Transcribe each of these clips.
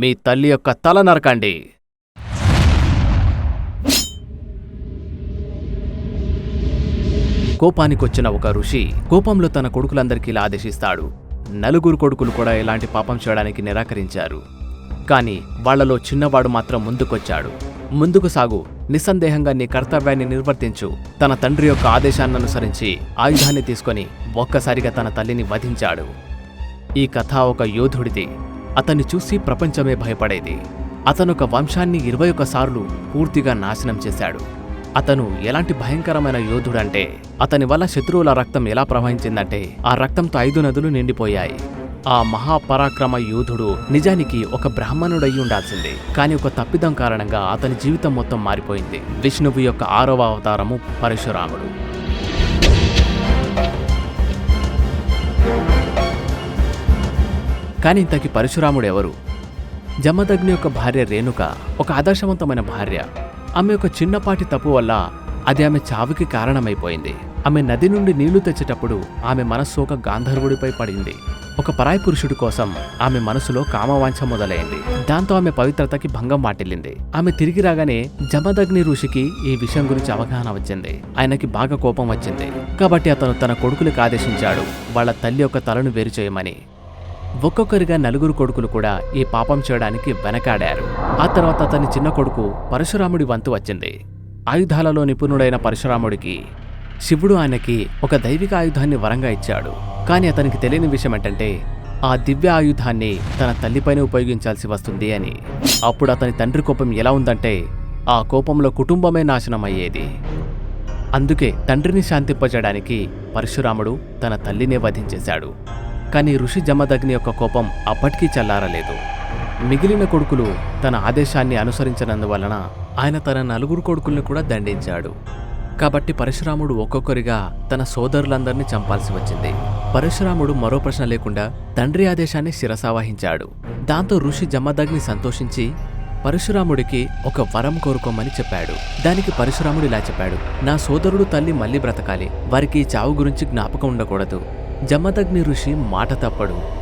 మీ తల్లి యొక్క తల నరకండి. కోపానికొచ్చిన ఒక ఋషి కోపంలో తన కొడుకులందరికీ ఇలా ఆదేశిస్తాడు. నలుగురు కొడుకులు కూడా ఇలాంటి పాపం చేయడానికి నిరాకరించారు. కానీ వాళ్ళలో చిన్నవాడు మాత్రం ముందుకొచ్చాడు. ముందుకు సాగు నిస్సందేహంగా నీ కర్తవ్యాన్ని నిర్వర్తించు. తన తండ్రి యొక్క ఆదేశాన్ని అనుసరించి ఆయుధాన్ని తీసుకొని ఒక్కసారిగా తన తల్లిని వధించాడు. ఈ కథ ఒక యోధుడిది. అతన్ని చూసి ప్రపంచమే భయపడేది. అతనొక వంశాన్ని ఇరవై సార్లు పూర్తిగా నాశనం చేశాడు. అతను ఎలాంటి భయంకరమైన యోధుడంటే అతని వల్ల శత్రువుల రక్తం ఎలా ప్రవహించిందంటే ఆ రక్తంతో ఐదు నదులు నిండిపోయాయి. ఆ మహాపరాక్రమ యోధుడు నిజానికి ఒక బ్రాహ్మణుడయి ఉండాల్సిందే. కానీ ఒక తప్పిదం కారణంగా అతని జీవితం మొత్తం మారిపోయింది. విష్ణువు యొక్క ఆరవ అవతారము పరశురాముడు. కానీ ఇంతకి పరశురాముడు ఎవరు? జమదగ్ని యొక్క భార్య రేణుక ఒక ఆదర్శవంతమైన భార్య. ఆమె ఒక చిన్నపాటి తప్పు వల్ల అది ఆమె చావుకి కారణమైపోయింది. ఆమె నది నుండి నీళ్ళు తెచ్చేటప్పుడు ఆమె మనస్సు ఒక గాంధర్వుడిపై పడింది. ఒక పరాయి పురుషుడి కోసం ఆమె మనసులో కామవాంఛ మొదలైంది. దాంతో ఆమె పవిత్రతకి భంగం వాటిల్లింది. ఆమె తిరిగి రాగానే జమదగ్ని ఋషికి ఈ విషయం గురించి అవగాహన వచ్చింది. ఆయనకి బాగా కోపం వచ్చింది. కాబట్టి అతను తన కొడుకులకు ఆదేశించాడు. వాళ్ళ తల్లి యొక్క తలను వేరు చేయమని. ఒక్కొక్కరిగా నలుగురు కొడుకులు కూడా ఈ పాపం చేయడానికి వెనకాడారు. ఆ తర్వాత అతని చిన్న కొడుకు పరశురాముడి వంతు వచ్చింది. ఆయుధాలలో నిపుణుడైన పరశురాముడికి శివుడు ఆయనకి ఒక దైవిక ఆయుధాన్ని వరంగా ఇచ్చాడు. కానీ అతనికి తెలియని విషయం ఏంటంటే ఆ దివ్య ఆయుధాన్ని తన తల్లిపైన ఉపయోగించాల్సి వస్తుంది అని. అప్పుడు అతని తండ్రి కోపం ఎలా ఉందంటే ఆ కోపంలో కుటుంబమే నాశనం అయ్యేది. అందుకే తండ్రిని శాంతింపజేయడానికి పరశురాముడు తన తల్లినే వధించేశాడు. కానీ ఋషి జమదగ్ని యొక్క కోపం అప్పటికీ చల్లారలేదు. మిగిలిన కొడుకులు తన ఆదేశాన్ని అనుసరించినందువలన ఆయన తన నలుగురు కొడుకుల్ని కూడా దండించాడు. కాబట్టి పరశురాముడు ఒక్కొక్కరిగా తన సోదరులందరినీ చంపాల్సి వచ్చింది. పరశురాముడు మరో ప్రశ్న లేకుండా తండ్రి ఆదేశాన్ని శిరసావహించాడు. దాంతో ఋషి జమదగ్ని సంతోషించి పరశురాముడికి ఒక వరం కోరుకోమని చెప్పాడు. దానికి పరశురాముడు ఇలా చెప్పాడు నా సోదరుడు తల్లి మళ్ళీ బ్రతకాలి. వారికి ఈ చావు గురించి జ్ఞాపకం ఉండకూడదు. జమదగ్ని ఋషి మాట తప్పడు.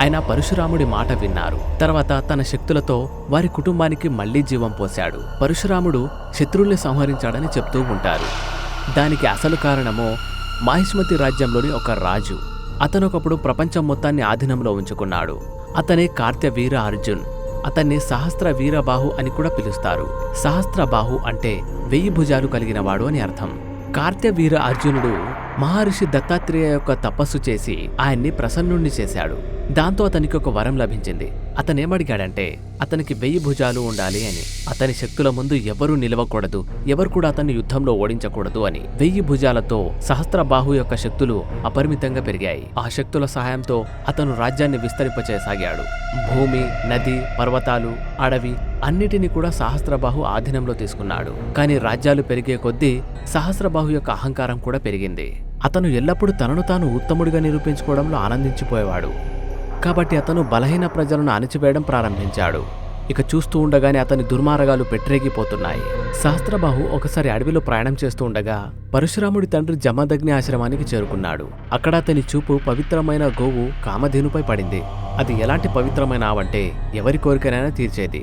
ఆయన పరశురాముడి మాట విన్నారు. తర్వాత తన శక్తులతో వారి కుటుంబానికి మళ్ళీ జీవం పోశాడు. పరశురాముడు శత్రువుల్ని సంహరించాడని చెప్తూ ఉంటారు. దానికి అసలు కారణము మాహిష్మతి రాజ్యంలోని ఒక రాజు. అతను ఒకప్పుడు ప్రపంచం మొత్తాన్ని ఆధీనంలో ఉంచుకున్నాడు. అతనే కార్త్యవీర అర్జున్. అతన్ని సహస్ర వీరబాహు అని కూడా పిలుస్తారు. సహస్రబాహు అంటే వెయ్యి భుజాలు కలిగినవాడు అని అర్థం. కార్త్యవీర అర్జునుడు మహర్షి దత్తాత్రేయ యొక్క తపస్సు చేసి ఆయన్ని ప్రసన్నుణ్ణి చేశాడు. దాంతో అతనికి ఒక వరం లభించింది. అతనేమడిగాడంటే అతనికి వెయ్యి భుజాలు ఉండాలి అని. అతని శక్తుల ముందు ఎవరూ నిలవకూడదు. ఎవరు కూడా అతన్ని యుద్ధంలో ఓడించకూడదు అని. వెయ్యి భుజాలతో సహస్రబాహు యొక్క శక్తులు అపరిమితంగా పెరిగాయి. ఆ శక్తుల సహాయంతో అతను రాజ్యాన్ని విస్తరింపచేసాగాడు భూమి నది పర్వతాలు అడవి అన్నిటినీ కూడా సహస్రబాహు ఆధీనంలో తీసుకున్నాడు. కానీ రాజ్యాలు పెరిగే కొద్దీ సహస్రబాహు యొక్క అహంకారం కూడా పెరిగింది. అతను ఎల్లప్పుడూ తనను తాను ఉత్తముడిగా నిరూపించుకోవడంలో ఆనందించిపోయేవాడు. కాబట్టి అతను బలహీన ప్రజలను అణచివేయడం ప్రారంభించాడు. ఇక చూస్తూ ఉండగానే అతని దుర్మార్గాలు పెట్టరేగిపోతున్నాయి సహస్రబాహు ఒకసారి అడవిలో ప్రయాణం చేస్తూ ఉండగా పరశురాముడి తండ్రి జమదగ్ని ఆశ్రమానికి చేరుకున్నాడు. అక్కడ అతని చూపు పవిత్రమైన గోవు కామధేనుపై పడింది. అది ఎలాంటి పవిత్రమైన ఆవంటే ఎవరి కోరికనైనా తీర్చేది.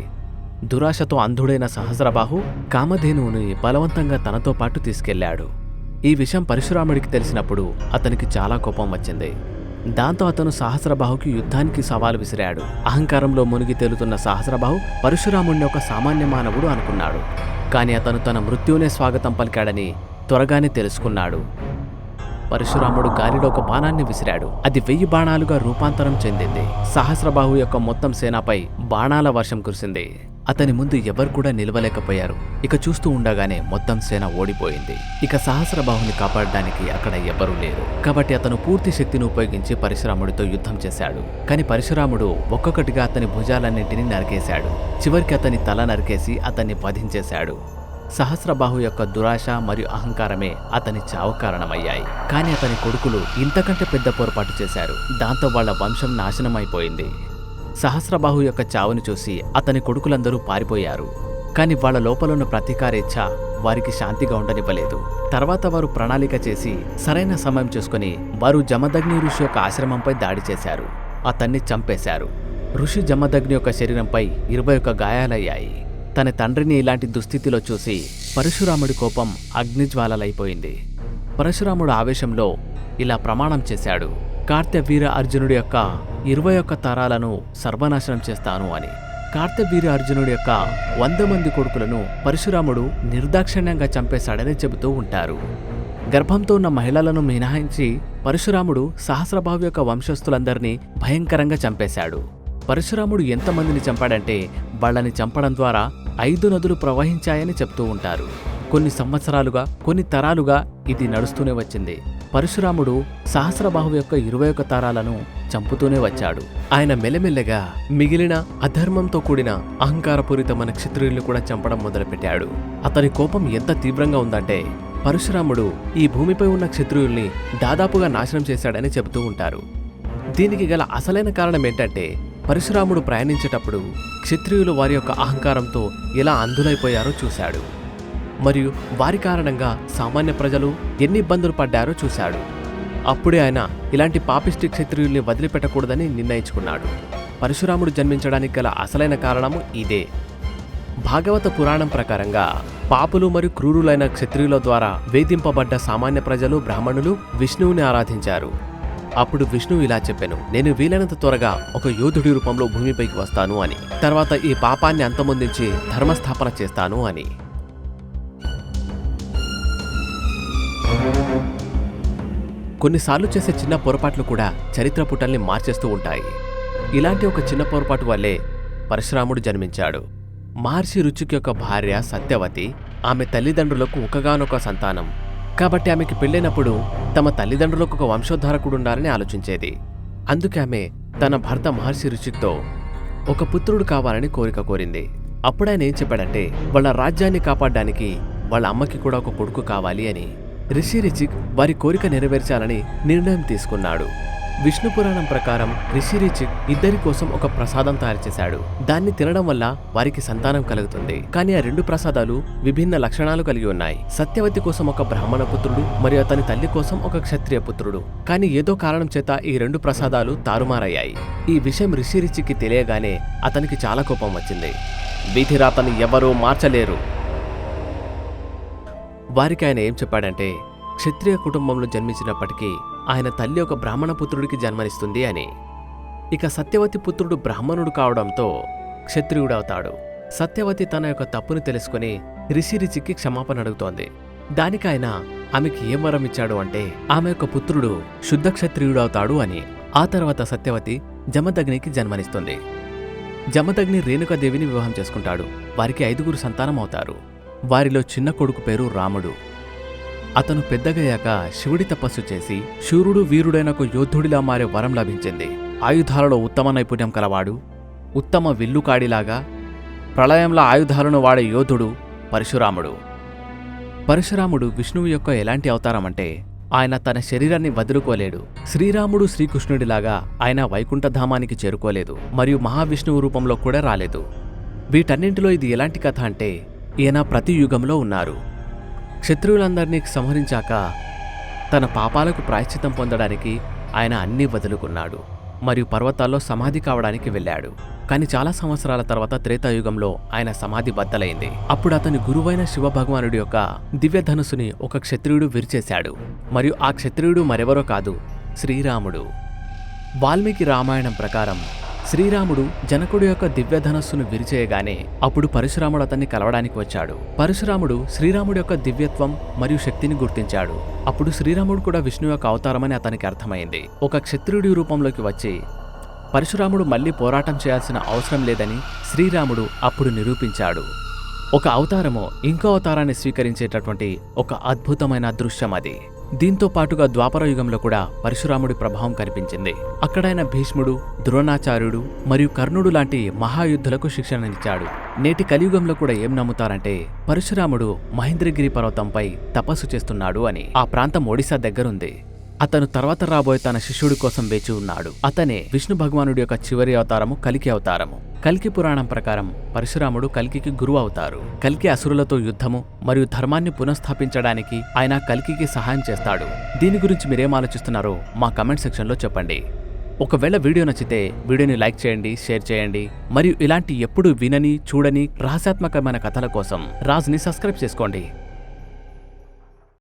దురాశతో అంధుడైన సహస్రబాహు కామధేనువుని బలవంతంగా తనతో పాటు తీసుకెళ్ళాడు. ఈ విషయం పరశురాముడికి తెలిసినప్పుడు అతనికి చాలా కోపం వచ్చింది. దాంతో అతను సహస్రబాహుకి యుద్ధానికి సవాలు విసిరాడు. అహంకారంలో మునిగి తేలుతున్న సహస్రబాహు పరశురాముణ్ణి ఒక సామాన్య మానవుడు అనుకున్నాడు. కానీ అతను తన మృత్యువునే స్వాగతం పలికాడని త్వరగానే తెలుసుకున్నాడు. పరశురాముడు గాలిలో ఒక బాణాన్ని విసిరాడు. అది వెయ్యి బాణాలుగా రూపాంతరం చెందింది. సహస్రబాహు యొక్క మొత్తం సేనాపై బాణాల వర్షం కురిసింది. అతని ముందు ఎవరు కూడా నిలవలేకపోయారు. ఇక చూస్తూ ఉండగానే మొత్తం సేన ఓడిపోయింది. ఇక సహస్రబాహుని కాపాడడానికి అక్కడ ఎవ్వరూ లేరు. కాబట్టి అతను పూర్తి శక్తిని ఉపయోగించి పరశురాముడితో యుద్ధం చేశాడు. కానీ పరశురాముడు ఒక్కొక్కటిగా అతని భుజాలన్నింటినీ నరికేశాడు. చివరికి అతని తల నరికేసి అతన్ని వధించేశాడు. సహస్రబాహు యొక్క దురాశ మరియు అహంకారమే అతని చావు కారణమయ్యాయి. కానీ అతని కొడుకులు ఇంతకంటే పెద్ద పొరపాటు చేశారు. దాంతో వాళ్ళ వంశం నాశనమైపోయింది. సహస్రబాహు యొక్క చావును చూసి అతని కొడుకులందరూ పారిపోయారు. కానీ వాళ్ళ లోపలున్న ప్రతీకారేచ్ఛ వారికి శాంతిగా ఉండనివ్వలేదు. తర్వాత వారు ప్రణాళిక చేసి సరైన సమయం చూసుకుని వారు జమదగ్ని ఋషి యొక్క ఆశ్రమంపై దాడి చేశారు. అతన్ని చంపేశారు. ఋషి జమదగ్ని యొక్క శరీరంపై ఇరవై ఒక్క గాయాలయ్యాయి. తన తండ్రిని ఇలాంటి దుస్థితిలో చూసి పరశురాముడి కోపం అగ్నిజ్వాలలైపోయింది. పరశురాముడు ఆవేశంలో ఇలా ప్రమాణం చేశాడు. కార్తవీర అర్జునుడి యొక్క ఇరవై ఒక్క తరాలను సర్వనాశనం చేస్తాను అని. కార్తవీర అర్జునుడి యొక్క వంద మంది కొడుకులను పరశురాముడు నిర్దాక్షిణ్యంగా చంపేశాడని చెబుతూ ఉంటారు. గర్భంతో ఉన్న మహిళలను మినహాయించి పరశురాముడు సహస్రభావి యొక్క వంశస్థులందరినీ భయంకరంగా చంపేశాడు. పరశురాముడు ఎంతమందిని చంపాడంటే వాళ్ళని చంపడం ద్వారా ఐదు నదులు ప్రవహించాయని చెప్తూ ఉంటారు. కొన్ని సంవత్సరాలుగా కొన్ని తరాలుగా ఇది నడుస్తూనే వచ్చింది. పరశురాముడు సహస్రబాహు యొక్క ఇరవై ఒక్క తారాలను చంపుతూనే వచ్చాడు. ఆయన మెల్లమెల్లగా మిగిలిన అధర్మంతో కూడిన అహంకారపూరితమైన క్షత్రియుల్ని కూడా చంపడం మొదలుపెట్టాడు. అతని కోపం ఎంత తీవ్రంగా ఉందంటే పరశురాముడు ఈ భూమిపై ఉన్న క్షత్రియుల్ని దాదాపుగా నాశనం చేశాడని చెబుతూ ఉంటారు. దీనికి గల అసలైన కారణం ఏంటంటే పరశురాముడు ప్రయాణించేటప్పుడు క్షత్రియులు వారి యొక్క అహంకారంతో ఎలా అంధులైపోయారో చూశాడు. మరియు వారి కారణంగా సామాన్య ప్రజలు ఎన్ని ఇబ్బందులు పడ్డారో చూశాడు. అప్పుడే ఆయన ఇలాంటి పాపిష్టి క్షత్రియుల్ని వదిలిపెట్టకూడదని నిర్ణయించుకున్నాడు. పరశురాముడు జన్మించడానికి గల అసలైన కారణము ఇదే. భాగవత పురాణం ప్రకారంగా పాపులు మరియు క్రూరులైన క్షత్రియుల ద్వారా వేధింపబడ్డ సామాన్య ప్రజలు బ్రాహ్మణులు విష్ణువుని ఆరాధించారు. అప్పుడు విష్ణువు ఇలా చెప్పాను నేను వీలైనంత త్వరగా ఒక యోధుడి రూపంలో భూమిపైకి వస్తాను అని. తర్వాత ఈ పాపాన్ని అంతమొందించి ధర్మస్థాపన చేస్తాను అని. కొన్నిసార్లు చేసే చిన్న పొరపాట్లు కూడా చరిత్ర పుటల్ని మార్చేస్తూ ఉంటాయి. ఇలాంటి ఒక చిన్న పొరపాటు వల్లే పరశురాముడు జన్మించాడు. మహర్షి రుచికి యొక్క భార్య సత్యవతి ఆమె తల్లిదండ్రులకు ఒకగానొక సంతానం. కాబట్టి ఆమెకి పెళ్ళైనప్పుడు తమ తల్లిదండ్రులకు ఒక వంశోద్ధారకుడు ఉండాలని ఆలోచించేది. అందుకే ఆమె తన భర్త మహర్షి రుచితో ఒక పుత్రుడు కావాలని కోరిక కోరింది. అప్పుడు ఆయన ఏం చెప్పాడంటే వాళ్ళ రాజ్యాన్ని కాపాడడానికి వాళ్ళ అమ్మకి కూడా ఒక కొడుకు కావాలి అని. రిషి రిచిక్ వారి కోరిక నెరవేర్చాలని నిర్ణయం తీసుకున్నాడు. విష్ణు పురాణం ప్రకారం రిషి రిచిక్ ఇద్దరి కోసం ఒక ప్రసాదం తయారు చేశాడు. దాన్ని తినడం వల్ల వారికి సంతానం కలుగుతుంది. కానీ ఆ రెండు ప్రసాదాలు విభిన్న లక్షణాలు కలిగి ఉన్నాయి. సత్యవతి కోసం ఒక బ్రాహ్మణ పుత్రుడు మరియు అతని తల్లి కోసం ఒక క్షత్రియ పుత్రుడు. కానీ ఏదో కారణం చేత ఈ రెండు ప్రసాదాలు తారుమారయ్యాయి. ఈ విషయం రిషి రిచిక్కి తెలియగానే అతనికి చాలా కోపం వచ్చింది. వీధిరాతని ఎవరూ మార్చలేరు. వారికి ఆయన ఏం చెప్పాడంటే క్షత్రియ కుటుంబంలో జన్మించినప్పటికీ ఆయన తల్లి ఒక బ్రాహ్మణ పుత్రుడికి జన్మనిస్తుంది అని. ఇక సత్యవతి పుత్రుడు బ్రాహ్మణుడు కావడంతో క్షత్రియుడవుతాడు. సత్యవతి తన యొక్క తప్పును తెలుసుకుని రిషిరిచికి క్షమాపణ అడుగుతోంది. దానికి ఆయన ఆమెకి ఏం వరం ఇచ్చాడు అంటే ఆమె యొక్క పుత్రుడు శుద్ధ క్షత్రియుడవుతాడు అని. ఆ తర్వాత సత్యవతి జమదగ్నికి జన్మనిస్తుంది. జమదగ్ని రేణుకాదేవిని వివాహం చేసుకుంటాడు. వారికి ఐదుగురు సంతానం అవుతారు వారిలో చిన్న కొడుకు పేరు రాముడు. అతను పెద్దగయ్యాక శివుడి తపస్సు చేసి శూరుడు వీరుడైన ఒక యోధుడిలా మారే వరం లభించింది. ఆయుధాలలో ఉత్తమ నైపుణ్యం కలవాడు ఉత్తమ విల్లుకాడిలాగా ప్రళయంలో ఆయుధాలను వాడే యోధుడు పరశురాముడు. పరశురాముడు విష్ణువు యొక్క ఎలాంటి అవతారం అంటే ఆయన తన శరీరాన్ని వదులుకోలేడు. శ్రీరాముడు శ్రీకృష్ణుడిలాగా ఆయన వైకుంఠధామానికి చేరుకోలేదు మరియు మహావిష్ణువు రూపంలో కూడా రాలేదు. వీటన్నింటిలో ఇది ఎలాంటి కథ అంటే ఈయన ప్రతి యుగంలో ఉన్నారు. క్షత్రియులందరినీ సంహరించాక తన పాపాలకు ప్రాయశ్చితం పొందడానికి ఆయన అన్నీ వదులుకున్నాడు. మరియు పర్వతాల్లో సమాధి కావడానికి వెళ్ళాడు. కానీ చాలా సంవత్సరాల తర్వాత త్రేతాయుగంలో ఆయన సమాధి బద్దలైంది. అప్పుడు అతని గురువైన శివభగవానుడి యొక్క దివ్యధనుసుని ఒక క్షత్రియుడు విరిచేశాడు. మరియు ఆ క్షత్రియుడు మరెవరో కాదు శ్రీరాముడు. వాల్మీకి రామాయణం ప్రకారం శ్రీరాముడు జనకుడు యొక్క దివ్యధనస్సును విరిచేయగానే అప్పుడు పరశురాముడు అతన్ని కలవడానికి వచ్చాడు. పరశురాముడు శ్రీరాముడు యొక్క దివ్యత్వం మరియు శక్తిని గుర్తించాడు. అప్పుడు శ్రీరాముడు కూడా విష్ణు యొక్క అవతారమని అతనికి అర్థమైంది. ఒక క్షత్రియుడి రూపంలోకి వచ్చి పరశురాముడు మళ్ళీ పోరాటం చేయాల్సిన అవసరం లేదని శ్రీరాముడు అప్పుడు నిరూపించాడు. ఒక అవతారము ఇంకో అవతారాన్ని స్వీకరించేటటువంటి ఒక అద్భుతమైన దృశ్యం అది. దీంతో పాటుగా ద్వాపర యుగంలో కూడా పరశురాముడి ప్రభావం కనిపించింది. అక్కడైన భీష్ముడు ద్రోణాచార్యుడు మరియు కర్ణుడు లాంటి మహాయుద్ధులకు శిక్షణనిచ్చాడు నేటి కలియుగంలో కూడా ఏం నమ్ముతారంటే పరశురాముడు మహేంద్రగిరి పర్వతంపై తపస్సు చేస్తున్నాడు అని. ఆ ప్రాంతం ఒడిశా దగ్గరుంది. అతను తర్వాత రాబోయే తన శిష్యుడి కోసం వేచి ఉన్నాడు. అతనే విష్ణు భగవానుడి యొక్క చివరి అవతారము కలికి అవతారము. కల్కి పురాణం ప్రకారం పరశురాముడు కల్కికి గురువు అవుతారు. కల్కి అసురులతో యుద్ధము మరియు ధర్మాన్ని పునఃస్థాపించడానికి ఆయన కల్కికి సహాయం చేస్తాడు. దీని గురించి మీరేం ఆలోచిస్తున్నారో మా కమెంట్ సెక్షన్లో చెప్పండి. ఒకవేళ వీడియో నచ్చితే వీడియోని లైక్ చేయండి షేర్ చేయండి. మరియు ఇలాంటి ఎప్పుడు వినని చూడని రహస్యాత్మకమైన కథల కోసం రాజ్ని సబ్స్క్రైబ్ చేసుకోండి.